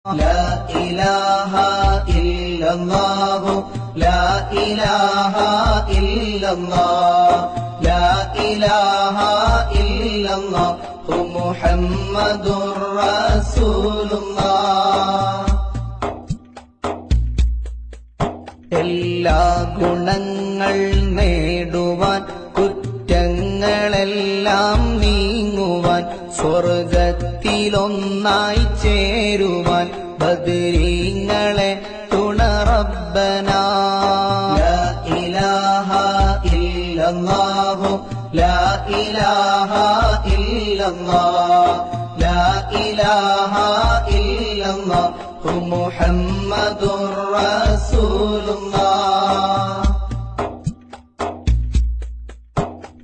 لا إله إلا الله لا إله إلا الله لا إله إلا الله محمد رسول الله എല്ലാ ഗുണങ്ങൾ നേടുവാൻ കുറ്റങ്ങളെല്ലാം നീങ്ങുവാൻ സ്വർഗത്തിലൊന്നായി ചേരുവാൻ ബദരീങ്ങളെ തുണറബന ഇലാഹ ഇല്ലല്ലാഹു ലാ ഇലാഹ ഇല്ലല്ലാഹ് ലാ ഇലാഹ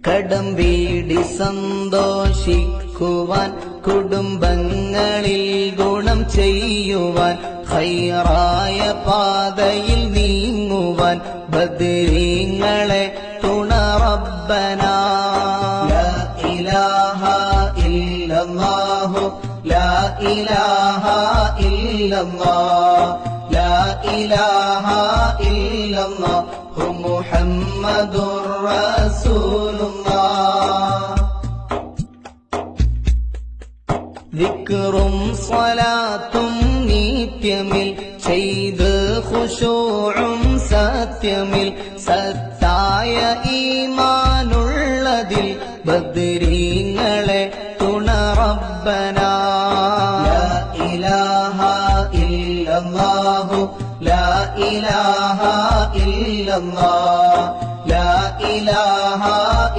കടം വീടി സന്തോഷിക്കുവാൻ കുടുംബങ്ങളിൽ ഗുണം ചെയ്യുവാൻ ഹൈറായ പാതയിൽ നീങ്ങുവാൻ ബദരീങ്ങളെ തുണറബന ലാ ഇലാഹ ഇല്ലല്ലാഹു ലാ ഇലാഹ ഇല്ലല്ലാഹ് ലാ ഇലാഹ ഇല്ലല്ലാഹു മുഹമ്മദുർ റസൂലുള്ളാഹ് സ്വലാത്തും നീത്യമിൽ ചെയ്ത് ഖുശൂഉം സത്യമിൽ സത്തായ ഈമാനുള്ളതിൽ ബദ്രീങ്ങളെ തുണ റബ്ബന ഇലാഹ ഇല്ലല്ലാഹു ലാ ഇലാഹ ഇല്ലല്ലാഹ് ലാ ഇലാഹ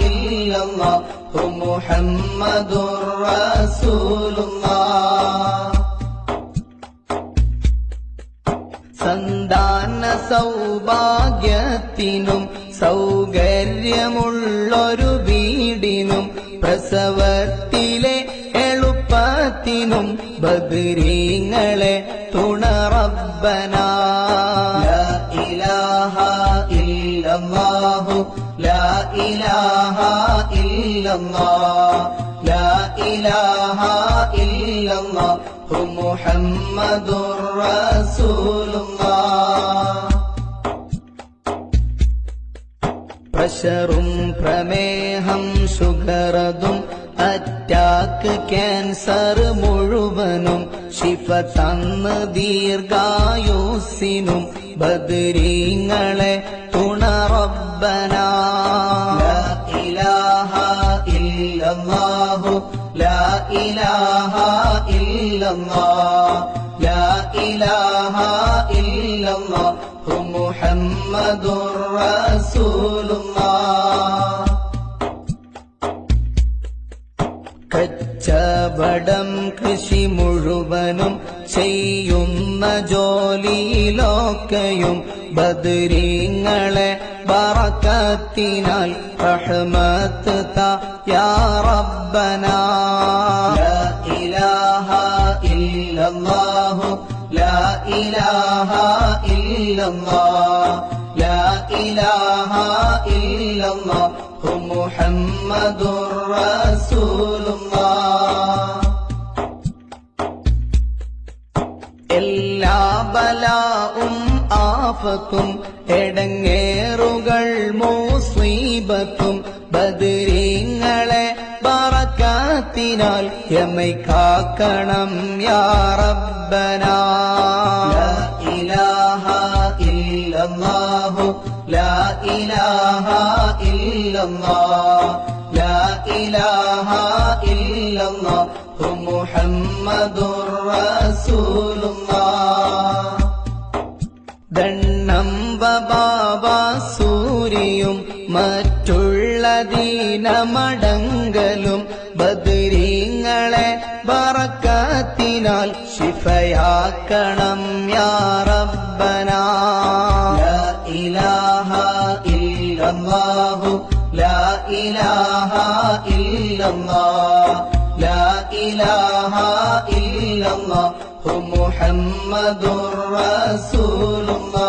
ഇല്ലല്ലാഹു മുഹമ്മദുർ റസൂലുള്ളാഹ് സൗഭാഗ്യത്തിനും സൗകര്യമുള്ളൊരു വീടിനും പ്രസവത്തിലെ എളുപ്പത്തിനും ബദരീങ്ങളെ തുണറബന ഇലാഹ ഇല്ലല്ലാഹു ലാ ഇലാഹ ഇല്ലല്ലാഹ് ലാ ഇലാഹ പ്രഷറും പ്രമേഹം ഷുഗറതും അറ്റാക്ക് ക്യാൻസർ മുഴുവനും. ശിഫ തന്ന് ദീർഘായുസിനും ബദരീങ്ങളെ തുണറബന ഇലാഹ ഇല്ലല്ലാഹു. ലാ ഇലാഹ ഇല്ലല്ലാഹ് ലാ ഇലാഹ ഇല്ലല്ലാഹു മുഹമ്മദുർ റസൂലുള്ളാഹ്. കച്ചവടം കൃഷി മുഴുവനും ചെയ്യുന്ന ജോലിയിലൊക്കെയും ബദരീങ്ങളെ ബറക്കത്തിനാൽ റഹ്മത്ത് യാ റബ്ബനാ. ഇലാഹ ഇല്ലല്ലാഹു ലാ لا ഇല്ലല്ലാഹ്. ലാ الله محمد رسول الله എല്ലാ ബലാവും ആഫത്തും എടങ്ങേറുകൾ മുസീബത്തും ബറക്കാത്തിനാൽ യമൈ കാക്കണം യാ റബ്ബനാ. ലാ ഇലാഹ ഇല്ലല്ലാഹു. ലാ ഇലാഹ ഇല്ലല്ലാഹ് ലാ ഇലാഹ ഇല്ലല്ലാഹു മുഹമ്മദുർ റസൂലുള്ളാഹ് ദണ്ണം ബാബ സൂര്യയും മറ്റുള്ള ബറക്കത്തിനാൽ ശിഫയാക്കണം യാ റബ്ബനാ. ലാ ഇലാഹ ഇല്ലല്ലാഹു ലാ ഇലാഹ ഇല്ലല്ലാഹ് ലാ ഇലാഹ ഇല്ലല്ലാഹു മുഹമ്മദുർ റസൂലുള്ളാഹ്